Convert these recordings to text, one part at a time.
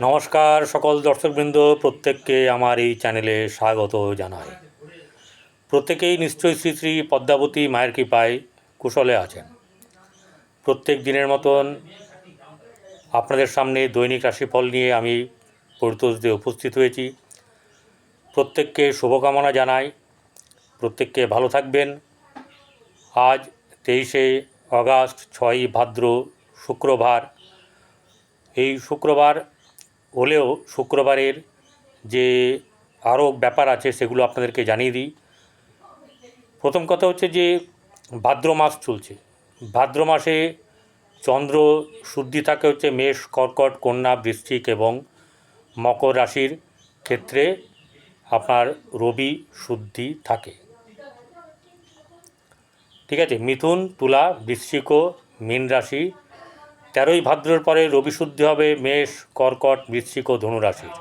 নমস্কার সকল দর্শকবৃন্দ, প্রত্যেককে আমার এই চ্যানেলে স্বাগত জানাই। প্রত্যেকেই নিশ্চয়ই শ্রী শ্রী পদ্মাবতী মায়ের কৃপায় কুশলে আছেন। প্রত্যেক দিনের মতন আপনাদের সামনে দৈনিক রাশিফল নিয়ে আমি পরিতোষ উপস্থিত হয়েছি। প্রত্যেককে শুভকামনা জানাই। প্রত্যেককে ভালো থাকবেন। আজ তেইশে অগাস্ট ছয়ই ভাদ্র, শুক্রবার। এই শুক্রবার হলেও শুক্রবারের যে আরও ব্যাপার আছে সেগুলো আপনাদেরকে জানিয়ে দিই। প্রথম কথা হচ্ছে যে ভাদ্র মাস চলছে। ভাদ্র মাসে চন্দ্র শুদ্ধি থাকে হচ্ছে মেষ, কর্কট, কন্যা, বৃশ্চিক এবং মকর রাশির ক্ষেত্রে আপনার রবি শুদ্ধি থাকে। ঠিক আছে? মিথুন, তুলা, বৃশ্চিক মীন রাশি তেরোই ভাদ্রের পরে রবি শুদ্ধি হবে, মেষ, কর্কট বৃশ্চিক ও ধনুরাশির।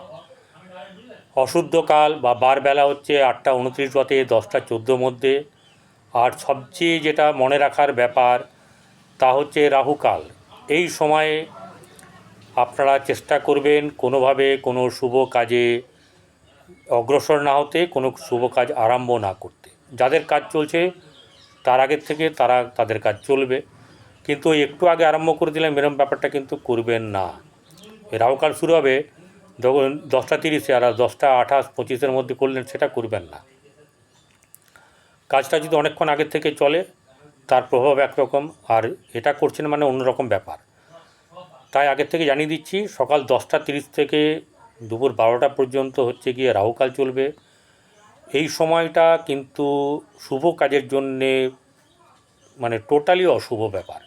অশুদ্ধকাল বা বারবেলা হচ্ছে আটটা উনত্রিশ গতে দশটা চোদ্দোর মধ্যে। আর সবচেয়ে যেটা মনে রাখার ব্যাপার, তা হচ্ছে রাহুকাল। এই সময়ে আপনারা চেষ্টা করবেন কোনোভাবে কোনো শুভ কাজে অগ্রসর না হতে, কোনো শুভ কাজ আরম্ভ না করতে। যাদের কাজ চলছে, তার আগের থেকে তারা তাদের কাজ চলবে। কিন্তু একটু আগে আরম্ভ করে দিলাম এরম ব্যাপারটা কিন্তু করবেন না। রাহুকাল শুরু হবে, যখন দশটা তিরিশে আর দশটা আঠাশ পঁচিশের মধ্যে করলেন, সেটা করবেন না। কাজটা যদি অনেকক্ষণ আগের থেকে চলে, তার প্রভাব একরকম, আর এটা করছেন মানে অন্যরকম ব্যাপার। তাই আগের থেকে জানিয়ে দিচ্ছি, সকাল দশটা তিরিশ থেকে দুপুর বারোটা পর্যন্ত হচ্ছে গিয়ে রাহুকাল চলবে। এই সময়টা কিন্তু শুভ কাজের জন্যে মানে টোটালি অশুভ ব্যাপার।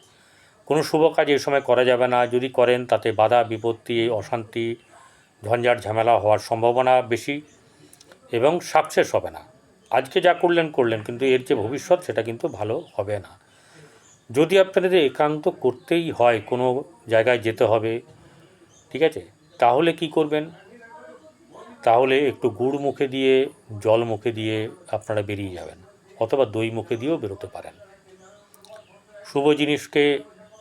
কোনো শুভ কাজ এই সময় করা যাবে না। যদি করেন, তাতে বাধা, বিপত্তি, অশান্তি, ঝঞ্ঝাট, ঝামেলা হওয়ার সম্ভাবনা বেশি এবং সাকসেস হবে না। আজকে যা করলেন করলেন, কিন্তু এর যে ভবিষ্যৎ, সেটা কিন্তু ভালো হবে না। যদি আপনাদের একান্ত করতেই হয় কোনো জায়গায় যেতে হবে, ঠিক আছে? তাহলে কি করবেন? তাহলে একটু গুড় মুখে দিয়ে, জল মুখে দিয়ে আপনারা বেরিয়ে যাবেন, অথবা দই মুখে দিয়েও বেরোতে পারেন। শুভ জিনিসকে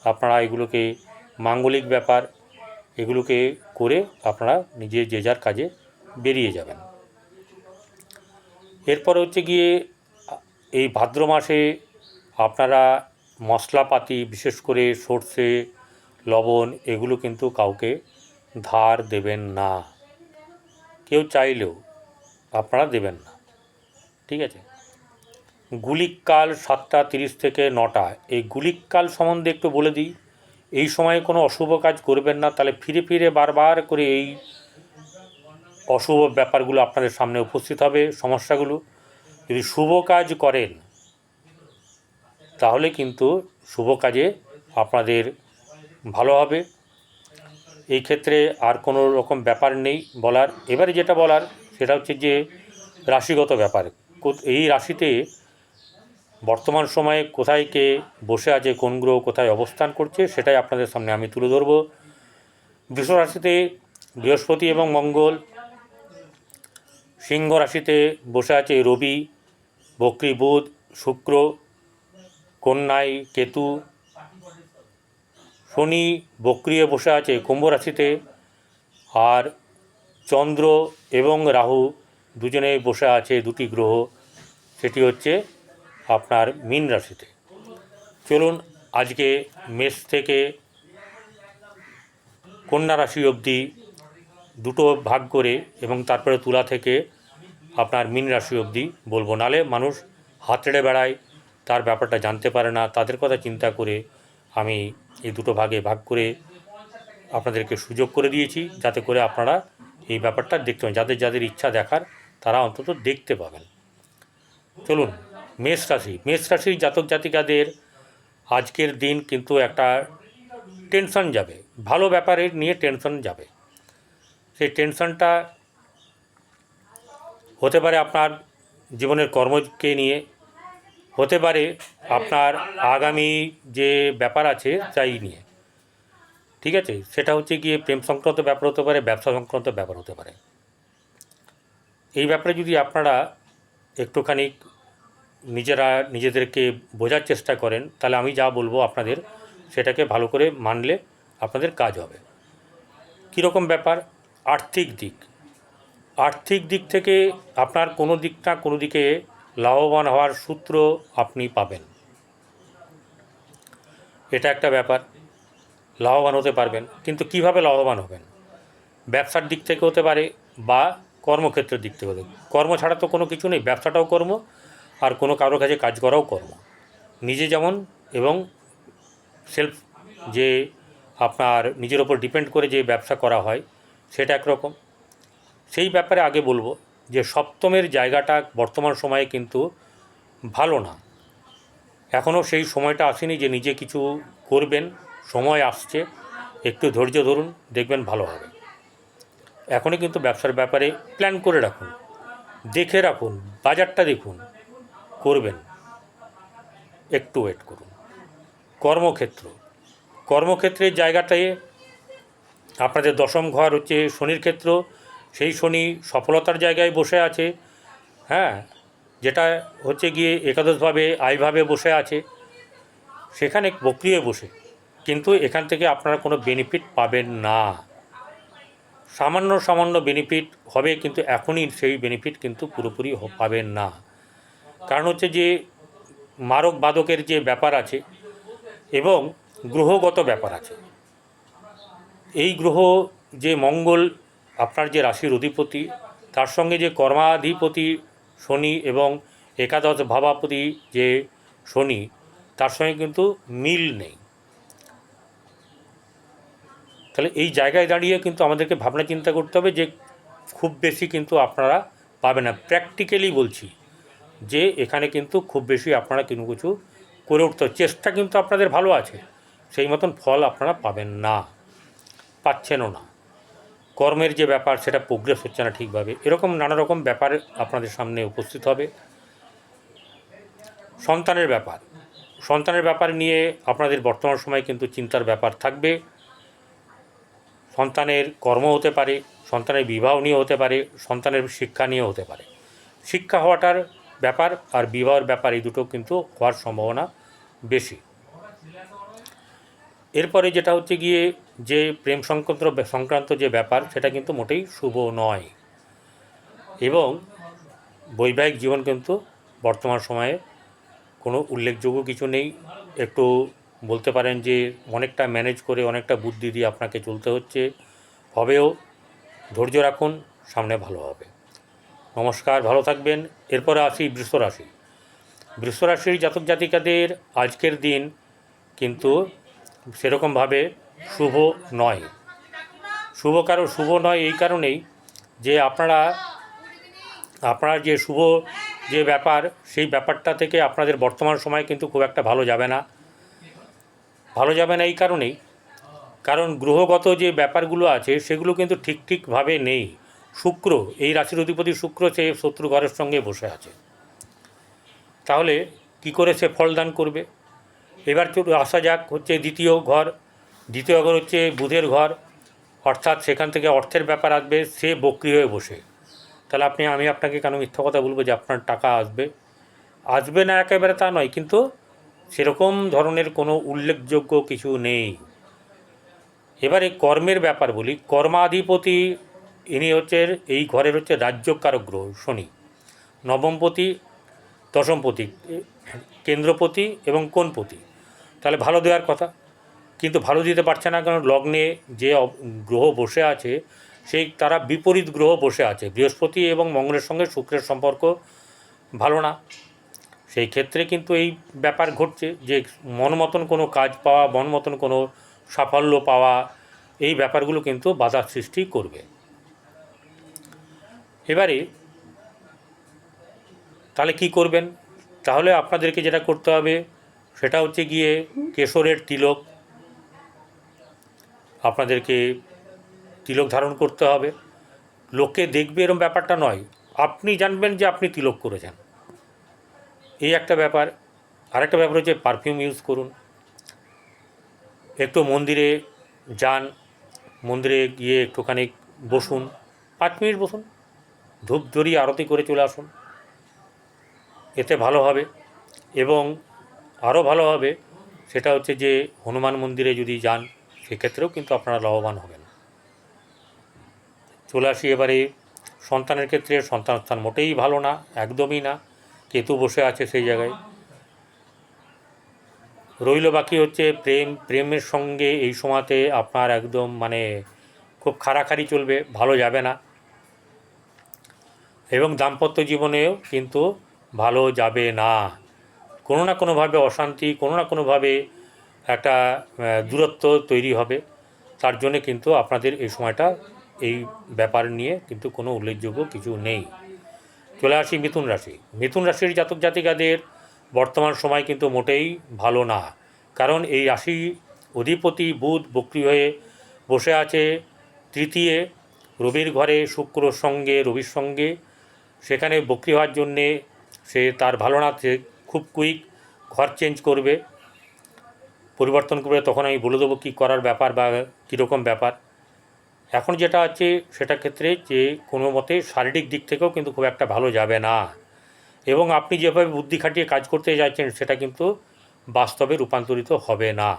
আপনারা এগুলোকে মাঙ্গলিক ব্যাপার এগুলোকে করে আপনারা নিজে যে যার কাজে বেরিয়ে যাবেন। এরপর হচ্ছে গিয়ে এই ভাদ্র মাসে আপনারা মশলাপাতি, বিশেষ করে সর্ষে, লবণ এগুলো কিন্তু কাউকে ধার দেবেন না। কেউ চাইলেও আপনারা দেবেন না। ঠিক আছে? গুলিককাল সাতটা তিরিশ থেকে নটা। এই গুলিককাল সম্বন্ধে একটু বলে দিই। এই সময়ে কোনো অশুভ কাজ করবেন না। তাহলে ফিরে ফিরে বারবার করে এই অশুভ ব্যাপারগুলো আপনাদের সামনে উপস্থিত হবে, সমস্যাগুলো। যদি শুভ কাজ করেন, তাহলে কিন্তু শুভ কাজে আপনাদের ভালো হবে। এই ক্ষেত্রে আর কোনো রকম ব্যাপার নেই বলার। এবারে যেটা বলার, সেটা হচ্ছে যে রাশিগত ব্যাপার। এই রাশিতে বর্তমান সময়ে কোথায় কে বসে আছে, কোন গ্রহ কোথায় অবস্থান করছে, সেটাই আপনাদের সামনে আমি তুলে ধরব। বৃষ রাশিতে বৃহস্পতি এবং মঙ্গল, সিংহ রাশিতে বসে আছে রবি, বক্রী বুধ, শুক্র, কন্যায় কেতু, শনি বক্রিয়ে বসে আছে কুম্ভ রাশিতে, আর চন্দ্র এবং রাহু দুজনে বসে আছে দুটি গ্রহ, সেটি হচ্ছে আপনার মীন রাশিতে। চলুন আজকে মেষ থেকে কন্যা রাশি অবধি দুটো ভাগ করে এবং তারপরে তুলা থেকে আপনার মীন রাশি অবধি বলব। নালে মানুষ হাত ছেড়ে বেড়ায়, তার ব্যাপারটা জানতে পারে না। তাদের কথা চিন্তা করে আমি এই দুটো ভাগে ভাগ করে আপনাদেরকে সুযোগ করে দিয়েছি, যাতে করে আপনারা এই ব্যাপারটা দেখতে পান যাদের যাদের ইচ্ছা দেখার, তারা অন্তত দেখতে পাবেন। চলুন মেষ রাশি। মেষ রাশির জাতক জাতিকাদের আজকের দিন কিন্তু একটা টেনশন যাবে। ভালো ব্যাপারে নিয়ে টেনশন যাবে। সেই টেনশনটা হতে পারে আপনার জীবনের কর্মকে নিয়ে, হতে পারে আপনার আগামী যে ব্যাপার আছে তাই নিয়ে। ঠিক আছে? সেটা হচ্ছে গিয়ে প্রেম সংক্রান্ত ব্যাপার হতে পারে, ব্যবসা সংক্রান্ত ব্যাপার হতে পারে। এই ব্যাপারে যদি আপনারা একটুখানি নিজেরা নিজেদেরকে বোঝার চেষ্টা করেন, তাহলে আমি যা বলব আপনাদের সেটাকে ভালো করে মানলে আপনাদের কাজ হবে। কীরকম ব্যাপার? আর্থিক দিক। আর্থিক দিক থেকে আপনার কোনো দিক না কোনো দিকে লাভবান হওয়ার সূত্র আপনি পাবেন। এটা একটা ব্যাপার। লাভবান হতে পারবেন। কিন্তু কীভাবে লাভবান হবেন? ব্যবসার দিক থেকে হতে পারে বা কর্মক্ষেত্রের দিক থেকে হতে। কর্ম ছাড়া তো কোনো কিছু নেই। ব্যবসাটাও কর্ম আর কোনো কারোর কাছে কাজ করাও কর্ম নিজে যেমন এবং সেলফ যে আপনার নিজের ওপর ডিপেন্ড করে যে ব্যবসা করা হয়, সেটা একরকম। সেই ব্যাপারে আগে বলব যে সপ্তমের জায়গাটা বর্তমান সময়ে কিন্তু ভালো না। এখনও সেই সময়টা আসেনি যে নিজে কিছু করবেন, সময় আসছে, একটু ধৈর্য ধরুন, দেখবেন ভালো হবে। এখনই কিন্তু ব্যবসার ব্যাপারে প্ল্যান করে রাখুন। দেখে রাখুন, বাজারটা দেখুন করবেন। একটু ওয়েট করুন। কর্মক্ষেত্র। কর্মক্ষেত্রের জায়গাটায় আপনাদের দশম ঘর হচ্ছে শনির ক্ষেত্র। সেই শনি সফলতার জায়গায় বসে আছে। হ্যাঁ যেটা হচ্ছে গিয়ে একাদশভাবে, আয়ভাবে বসে আছে। সেখানে বক্রিয়ে বসে। কিন্তু এখান থেকে আপনারা কোনো বেনিফিট পাবেন না। সামান্য সামান্য বেনিফিট হবে, কিন্তু এখনই সেই বেনিফিট কিন্তু পুরোপুরি পাবেন না। কারণ হচ্ছে যে মারক বাদকের যে ব্যাপার আছে এবং গ্রহগত ব্যাপার আছে। এই গ্রহ যে মঙ্গল, আপনার যে রাশির অধিপতি, তার সঙ্গে যে কর্মাধিপতি শনি এবং একাদশ ভাবাপতি যে শনি, তার সঙ্গে কিন্তু মিল নেই। তাহলে এই জায়গায় দাঁড়িয়ে কিন্তু আমাদেরকে ভাবনা চিন্তা করতে হবে যে খুব বেশি কিন্তু আপনারা পাবে না। প্র্যাকটিক্যালি বলছি যে এখানে কিন্তু খুব বেশি আপনারা কোনো কিছু করে উঠতে চেষ্টা কিন্তু আপনাদের ভালো আছে। সেই মতন ফল আপনারা পাবেন না, পাচ্ছেনও না। কর্মের যে ব্যাপার, সেটা প্রোগ্রেস হচ্ছে না ঠিকভাবে। এরকম নানা রকম ব্যাপার আপনাদের সামনে উপস্থিত হবে। সন্তানের ব্যাপার। সন্তানের ব্যাপার নিয়ে আপনাদের বর্তমান সময়ে কিন্তু চিন্তার ব্যাপার থাকবে। সন্তানের কর্ম হতে পারে, সন্তানের বিবাহ নিয়ে হতে পারে, সন্তানের শিক্ষা নিয়ে হতে পারে। শিক্ষা হওয়াটার ব্যাপার আর বিবাহের ব্যাপার এই দুটো কিন্তু হওয়ার সম্ভাবনা বেশি। এরপরে যেটা হচ্ছে গিয়ে যে প্রেম সংক্রান্ত সংক্রান্ত যে ব্যাপার, সেটা কিন্তু মোটেই শুভ নয়। এবং বৈবাহিক জীবন কিন্তু বর্তমান সময়ে কোনো উল্লেখযোগ্য কিছু নেই। একটু বলতে পারেন যে অনেকটা ম্যানেজ করে অনেকটা বুদ্ধি দিয়ে আপনাকে চলতে হচ্ছে। হবেও ধৈর্য রাখুন, সামনে ভালো হবে। নমস্কার, ভালো থাকবেন। এরপরে আসি বৃষ রাশি। বৃষ জাতক জাতিকাদের আজকের দিন কিন্তু সেরকমভাবে শুভ নয়। শুভ কারণ শুভ নয় এই কারণেই যে আপনারা, আপনার যে শুভ যে ব্যাপার, সেই ব্যাপারটা থেকে আপনাদের বর্তমান সময় কিন্তু খুব একটা ভালো যাবে না। ভালো যাবে না এই কারণেই। কারণ গ্রহগত যে ব্যাপারগুলো আছে সেগুলো কিন্তু ঠিক ঠিকভাবে নেই। শুক্র, এই রাশির অধিপতি শুক্র সে শত্রু ঘরের সঙ্গে বসে আছে। তাহলে কি করে সে ফলদান করবে? এবার চলুন, আসা যাক, হচ্ছে দ্বিতীয় ঘর। দ্বিতীয় ঘর হচ্ছে বুধের ঘর। অর্থাৎ সেখান থেকে অর্থের ব্যাপার আসবে, সে বক্রি হয়ে বসে। তাহলে আপনি, আমি আপনাকে কেন মিথ্যা কথা বলব যে আপনার টাকা আসবে? আসবে না একেবারে তা নয়, কিন্তু সেরকম ধরনের কোনো উল্লেখযোগ্য কিছু নেই। এবারে কর্মের ব্যাপার বলি, কর্মাধিপতি ইনি হচ্ছে এই ঘরের হচ্ছে রাজ্যকারক গ্রহ শনি। নবমপতি, দশমপতি, কেন্দ্রপতি এবং কোনপতি তাহলে ভালো দেওয়ার কথা। কিন্তু ভালো দিতে পারছে না কারণ লগ্নে যে গ্রহ বসে আছে, সেই তারা বিপরীত গ্রহ বসে আছে। বৃহস্পতি এবং মঙ্গলের সঙ্গে শুক্রের সম্পর্ক ভালো না। সেই ক্ষেত্রে কিন্তু এই ব্যাপার ঘটছে যে মন মতন কোনো কাজ পাওয়া, মন মতন কোনো সাফল্য পাওয়া, এই ব্যাপারগুলো কিন্তু বাধার সৃষ্টি করবে। এবারে তাহলে কি করবেন? তাহলে আপনাদেরকে যেটা করতে হবে, সেটা হচ্ছে গিয়ে কেশরের তিলক আপনাদেরকে তিলক ধারণ করতে হবে। লোকে দেখবে এরকম ব্যাপারটা নয়। আপনি জানবেন যে আপনি তিলক করেছেন। এই একটা ব্যাপার। আরেকটা ব্যাপার হচ্ছে পারফিউম ইউজ করুন। একটু মন্দিরে যান, মন্দিরে গিয়ে একটুখানি বসুন। পাঁচ মিনিট বসুন। ধূপ জড়িয়ে আরতি করে চলে আসুন। এতে ভালো হবে এবং আরও ভালো হবে সেটা হচ্ছে যে হনুমান মন্দিরে যদি যান, সেক্ষেত্রেও কিন্তু আপনারা লাভবান হবেন। চলে আসি এবারে, সন্তানের ক্ষেত্রে সন্তান স্থান মোটেই ভালো না, একদমই না, কেতু বসে আছে সেই জায়গায়। রইল বাকি হচ্ছে প্রেম, প্রেমের সঙ্গে এই সময়তে আপনার একদম মানে খুব খাড়াখাড়ি চলবে, ভালো যাবে না। এবং দাম্পত্য জীবনেও কিন্তু ভালো যাবে না। কোনো না কোনোভাবে অশান্তি, কোনো না কোনোভাবে একটা দূরত্ব তৈরি হবে। তার জন্যে কিন্তু আপনাদের এই সময়টা এই ব্যাপার নিয়ে কিন্তু কোনো উল্লেখযোগ্য কিছু নেই। চলে আসি মিথুন রাশি। মিথুন রাশির জাতক জাতিকাদের বর্তমান সময় কিন্তু মোটেই ভালো না। কারণ এই রাশি অধিপতি বুধ বক্রি হয়ে বসে আছে তৃতীয়। রবির ঘরে শুক্রর সঙ্গে, রবির সঙ্গে সেখানে বক্রি হওয়ার জন্যে সে তার ভালো না, সে খুব কুইক, ঘর চেঞ্জ করবে, পরিবর্তন করবে, তখন আমি বলে দেবো কী করার ব্যাপার বা কীরকম ব্যাপার। এখন যেটা আছে সেটা ক্ষেত্রে যে কোনো মতে শারীরিক দিক থেকেও কিন্তু খুব একটা ভালো যাবে না। এবং আপনি যেভাবে বুদ্ধি খাটিয়ে কাজ করতে যাচ্ছেন সেটা কিন্তু বাস্তবে রূপান্তরিত হবে না।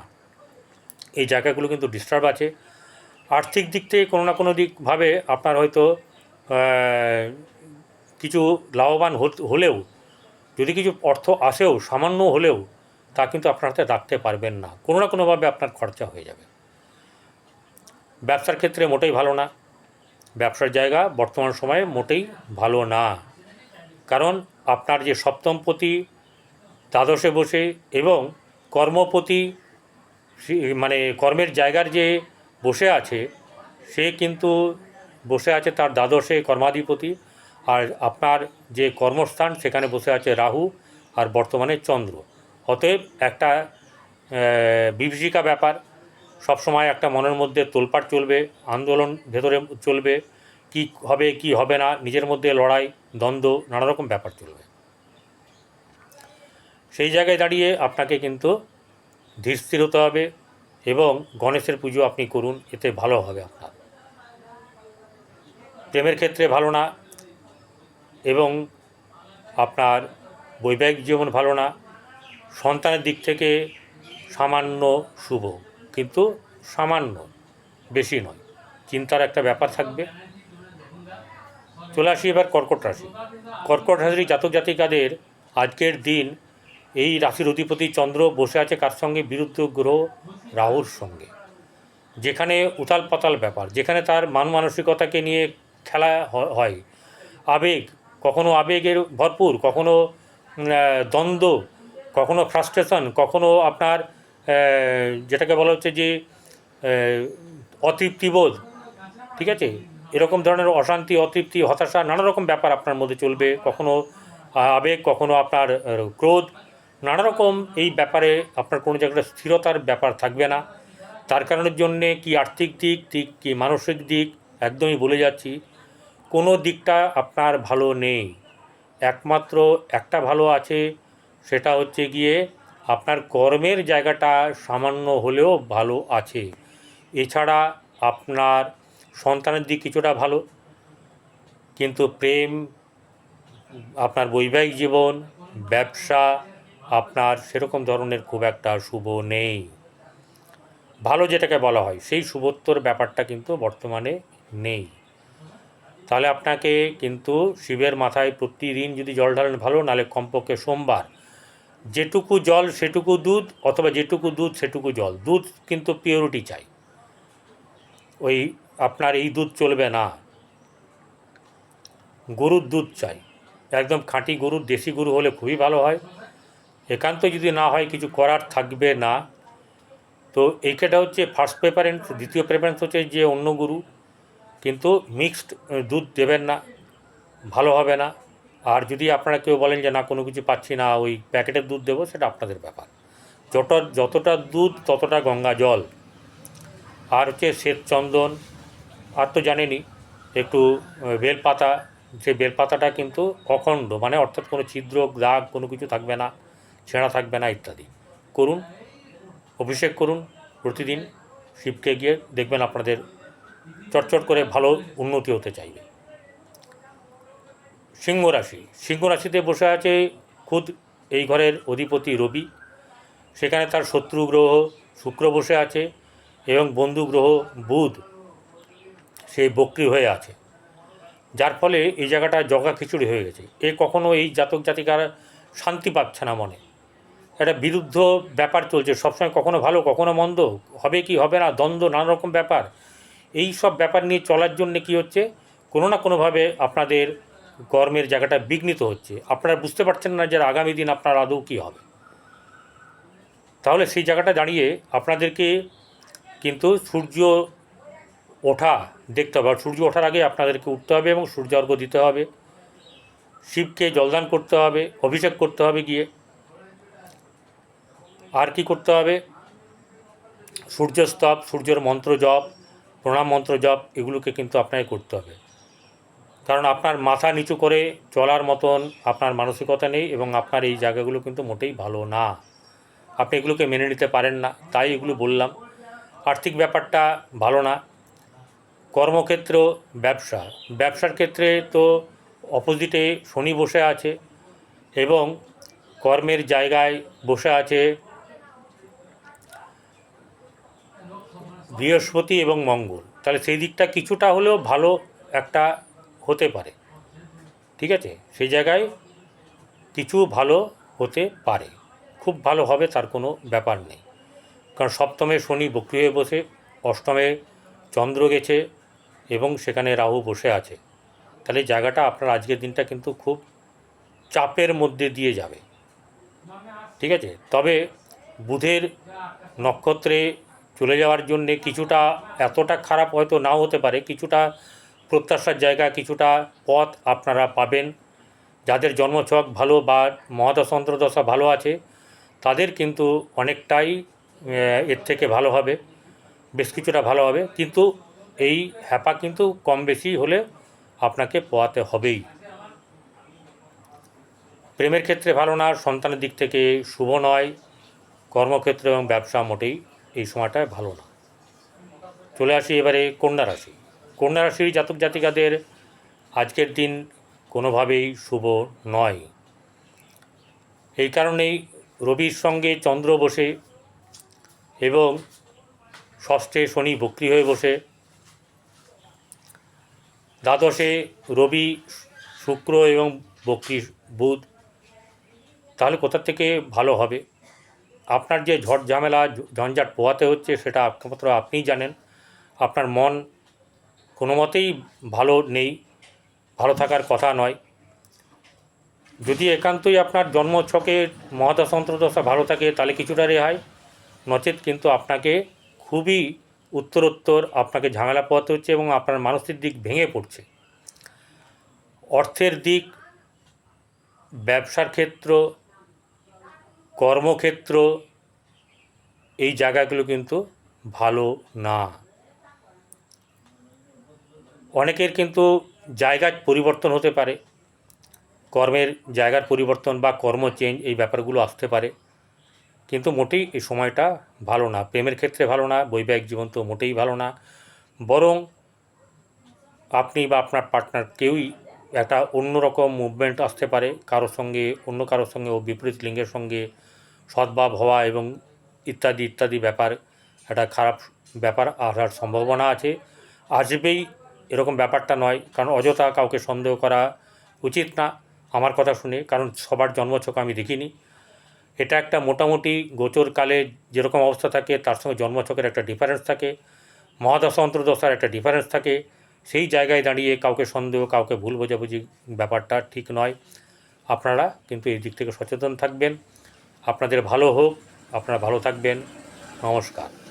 এই জায়গাগুলো কিন্তু ডিস্টার্ব আছে। আর্থিক দিক থেকে কোনো না কোনো দিকভাবে আপনার হয়তো কিছু লাভবান হলেও, যদি কিছু অর্থ আসেও, সামান্য হলেও, তা কিন্তু আপনার হাতে রাখতে পারবেন না। কোনো না কোনোভাবে আপনার খরচা হয়ে যাবে। ব্যবসার ক্ষেত্রে মোটেই ভালো না। ব্যবসার জায়গা বর্তমান সময়ে মোটেই ভালো না। কারণ আপনার যে সপ্তমপতি দ্বাদশে বসে এবং কর্মপতি মানে কর্মের জায়গার যে বসে আছে, সে কিন্তু বসে আছে তার দ্বাদশে কর্মাধিপতি। আর আপনার যে কর্মস্থান সেখানে বসে আছে রাহু আর বর্তমানে চন্দ্র। অতএব একটা বিভীষিকা ব্যাপার। সবসময় একটা মনের মধ্যে তোলপাড় চলবে, আন্দোলন ভেতরে চলবে, কি হবে কি হবে না, নিজের মধ্যে লড়াই, দ্বন্দ্ব নানা রকম ব্যাপার চলবে। সেই জায়গায় দাঁড়িয়ে আপনাকে কিন্তু ধীর স্থির হতে হবে এবং গণেশের পুজো আপনি করুন, এতে ভালো হবে আপনার। প্রেমের ক্ষেত্রে ভালো না এবং আপনার বৈবাহিক জীবন ভালো না, সন্তানের দিক থেকে সামান্য শুভ, কিন্তু সামান্য, বেশি নয়। চিন্তার একটা ব্যাপার থাকবে। চলে আসি এবার কর্কট রাশি। কর্কট রাশির জাতক জাতিকাদের আজকের দিন এই রাশির অধিপতি চন্দ্র বসে আছে কার সঙ্গে? বিরুদ্ধ গ্রহ রাহুর সঙ্গে। যেখানে উতাল পাতাল ব্যাপার, যেখানে তার মান মানসিকতাকে নিয়ে খেলা হয়। আবেগ কখনো আবেগের ভরপুর, কখনো দ্বন্দ্ব, কখনো ফ্রাস্ট্রেশন কখনো আপনার যেটাকে বলা হচ্ছে যে অতৃপ্তিবোধ, ঠিক আছে? এরকম ধরনের অশান্তি, অতৃপ্তি, হতাশা, নানা রকম ব্যাপার আপনার মধ্যে চলবে, কখনো আবেগ, কখনো আপনার ক্রোধ, নানা রকম এই ব্যাপারে আপনার কোনো জায়গায় স্থিরতার ব্যাপার থাকবে না। তার কারণের জন্যে কি আর্থিক দিক দিক কি মানসিক দিক, একদমই বলে যাচ্ছি। কোনো দিকটা আপনার ভালো নেই। একমাত্র একটা ভালো আছে, সেটা হচ্ছে গিয়ে আপনার কর্মের জায়গাটা সামান্য হলেও ভালো আছে। এছাড়া আপনার সন্তানের দিক কিছুটা ভালো, কিন্তু প্রেম, আপনার বৈবাহিক জীবন, ব্যবসা, আপনার সেরকম ধরনের খুব একটা শুভ নেই। ভালো যেটাকে বলা হয়, সেই শুভত্বর ব্যাপারটা কিন্তু বর্তমানে নেই। তাহলে আপনাকে কিন্তু শিবের মাথায় প্রতিদিন যদি জল ঢালেন ভালো, নাহলে কমপক্ষে সোমবার। যেটুকু জল, সেটুকু দুধ, অথবা যেটুকু দুধ, সেটুকু জল। দুধ কিন্তু পিওরিটি চাই। ওই আপনার এই দুধ চলবে না। গরুর দুধ চাই। একদম খাঁটি গরুর, দেশি গরু হলে খুবই ভালো হয়। একান্ত যদি না হয়, কিছু করার থাকবে না। তো এইটা হচ্ছে ফার্স্ট প্রেফারেন্স দ্বিতীয় প্রেফারেন্স হচ্ছে যে অন্য গরু। কিন্তু মিক্সড দুধ দেবেন না, ভালো হবে না। আর যদি আপনারা কেউ বলেন যে, না, কোনো কিছু পাচ্ছি না, ওই প্যাকেটের দুধ দেবো, সেটা আপনাদের ব্যাপার। যত, যতটা দুধ, ততটা গঙ্গা জল। আর হচ্ছে শ্বেত চন্দন আর তো জানেনই, একটু বেলপাতা সেই বেলপাতাটা কিন্তু অখণ্ড মানে অর্থাৎ কোনো ছিদ্র, দাগ, কোনো কিছু থাকবে না, ছেঁড়া থাকবে না, ইত্যাদি। করুন, অভিষেক করুন, প্রতিদিন শিবকে গিয়ে দেখবেন আপনাদের চটচট করে ভালো উন্নতি হতে চাইবে। সিংহ রাশি, সিংহ রাশিতে বসে আছে খুদ, এই ঘরের অধিপতি রবি। সেখানে তার শত্রু গ্রহ শুক্র বসে আছে এবং বন্ধু গ্রহ বুধ সেই বক্রি হয়ে আছে। যার ফলে এই জায়গাটা জগা খিচুড়ি হয়ে গেছে। এ কখনো এই জাতক জাতিকার শান্তি পাচ্ছে না মনে। একটা বিরুদ্ধ ব্যাপার চলছে। সবসময় কখনো ভালো, কখনো মন্দ, হবে কি, হবে না, দ্বন্দ্ব নানা রকম ব্যাপার। এই সব ব্যাপার নিয়ে চলার জন্য কি হচ্ছে? কোনো না কোনোভাবে আপনাদের কর্মের জায়গাটা বিঘ্নিত হচ্ছে। আপনারা বুঝতে পারছেন না যে আগামী দিন আপনার আদৌ কী হবে। তাহলে সেই জায়গাটা দাঁড়িয়ে আপনাদেরকে কিন্তু সূর্য ওঠা দেখতে হবে। সূর্য ওঠার আগে আপনাদেরকে উঠতে হবে এবং সূর্য অর্ঘ্য দিতে হবে। শিবকে জলদান করতে হবে, অভিষেক করতে হবে গিয়ে। আর কি করতে হবে? সূর্যস্তব সূর্যের মন্ত্র জপ প্রণাম মন্ত্র জপ, এগুলোকে কিন্তু আপনাকে করতে হবে। কারণ আপনার মাথা নিচু করে চলার মতন আপনার মানসিকতা নেই এবং আপনার এই জায়গাগুলো কিন্তু মোটেই ভালো না। আপনি এগুলোকে মেনে নিতে পারেন না, তাই এগুলো বললাম। আর্থিক ব্যাপারটা ভালো না। কর্মক্ষেত্র ব্যবসা। ব্যবসার ক্ষেত্রে তো অপোজিটে শনি বসে আছে এবং কর্মের জায়গায় বসে আছে বৃহস্পতি এবং মঙ্গল। তাহলে সেই দিকটা কিছুটা হলেও ভালো একটা হতে পারে। ঠিক আছে? সেই জায়গায় কিছু ভালো হতে পারে। খুব ভালো হবে, তার কোনো ব্যাপার নেই। কারণ সপ্তমে শনি বক্রি হয়ে বসে, অষ্টমে চন্দ্র গেছে এবং সেখানে রাহু বসে আছে। তাহলে জায়গাটা আপনার আজকের দিনটা কিন্তু খুব চাপের মধ্যে দিয়ে যাবে। ঠিক আছে? তবে বুধের নক্ষত্রে চলে যাওয়ার জন্যে কিছুটা এতটা খারাপ হয়তো নাও হতে পারে, কিছুটা প্রত্যাশার জায়গা, কিছুটা পথ আপনারা পাবেন। যাদের জন্মছক ভালো বা মহাদশা অন্তর্দশা ভালো আছে, তাদের কিন্তু অনেকটাই এর থেকে ভালো হবে, বেশ কিছুটা ভালো হবে। কিন্তু এই হ্যাপা কিন্তু কম বেশি হলে আপনাকে পোয়াতে হবেই। প্রেমের ক্ষেত্রে ভালো না, সন্তানের দিক থেকে শুভ নয়, কর্মক্ষেত্র এবং ব্যবসা মোটেই এই সময়টায় ভালো না। চলে আসি এবারে কন্যা রাশি। কন্যা রাশির জাতক জাতিকাদের আজকের দিন কোনোভাবেই শুভ নয়। এই কারণেই রবির সঙ্গে চন্দ্র বসে এবং ষষ্ঠে শনি বক্রি হয়ে বসে। দ্বাদশে রবি, শুক্র এবং বক্রি বুধ। তাহলে কোথা থেকে ভালো হবে? আপনার যে ঝড় ঝামেলা ঝঞ্ঝাট পোহাতে হচ্ছে সেটা একমাত্র আপনিই জানেন। আপনার মন কোনো মতেই ভালো নেই, ভালো থাকার কথা নয়। যদি একান্তই আপনার জন্মছকে মহাদশা, অন্তর্দশা ভালো থাকে, তাহলে কিছুটা রেহাই, নচেত কিন্তু আপনাকে খুবই উত্তরোত্তর আপনাকে ঝামেলা পোহাতে হচ্ছে এবং আপনার মানসিক দিক ভেঙে পড়ছে। অর্থের দিক, ব্যবসার ক্ষেত্র কর্মক্ষেত্র এই জায়গাগুলো কিন্তু ভালো না। অনেকের কিন্তু জায়গার পরিবর্তন হতে পারে, কর্মের জায়গার পরিবর্তন বা কর্ম চেঞ্জ এই ব্যাপারগুলো আসতে পারে, কিন্তু মোটেই এই সময়টা ভালো না। প্রেমের ক্ষেত্রে ভালো না, বৈবাহিক জীবন তো মোটেই ভালো না, বরং আপনি বা আপনার পার্টনার কেউই একটা অন্যরকম মুভমেন্ট আসতে পারে, কারোর সঙ্গে, অন্য কারোর সঙ্গে ও বিপরীত লিঙ্গের সঙ্গে সদ্ভাব হওয়া এবং ইত্যাদি ইত্যাদি ব্যাপার, একটা খারাপ ব্যাপার আসার সম্ভাবনা আছে। আসবেই এরকম ব্যাপারটা নয়, কারণ অযথা কাউকে সন্দেহ করা উচিত না, আমার কথা শুনে, কারণ সবার জন্মছক আমি দেখিনি। এটা একটা মোটামুটি গোচরকালে যেরকম অবস্থা থাকে, তার সঙ্গে জন্মছকের একটা ডিফারেন্স থাকে, মহাদশা অন্তর্দশার একটা ডিফারেন্স থাকে। সেই জায়গায় দাঁড়িয়ে কাউকে সন্দেহ, কাউকে ভুল বোঝাবুঝি ব্যাপারটা ঠিক নয়। আপনারা কিন্তু এই দিক থেকে সচেতন থাকবেন। আপনাদের ভালো হোক, আপনারা ভালো থাকবেন। নমস্কার।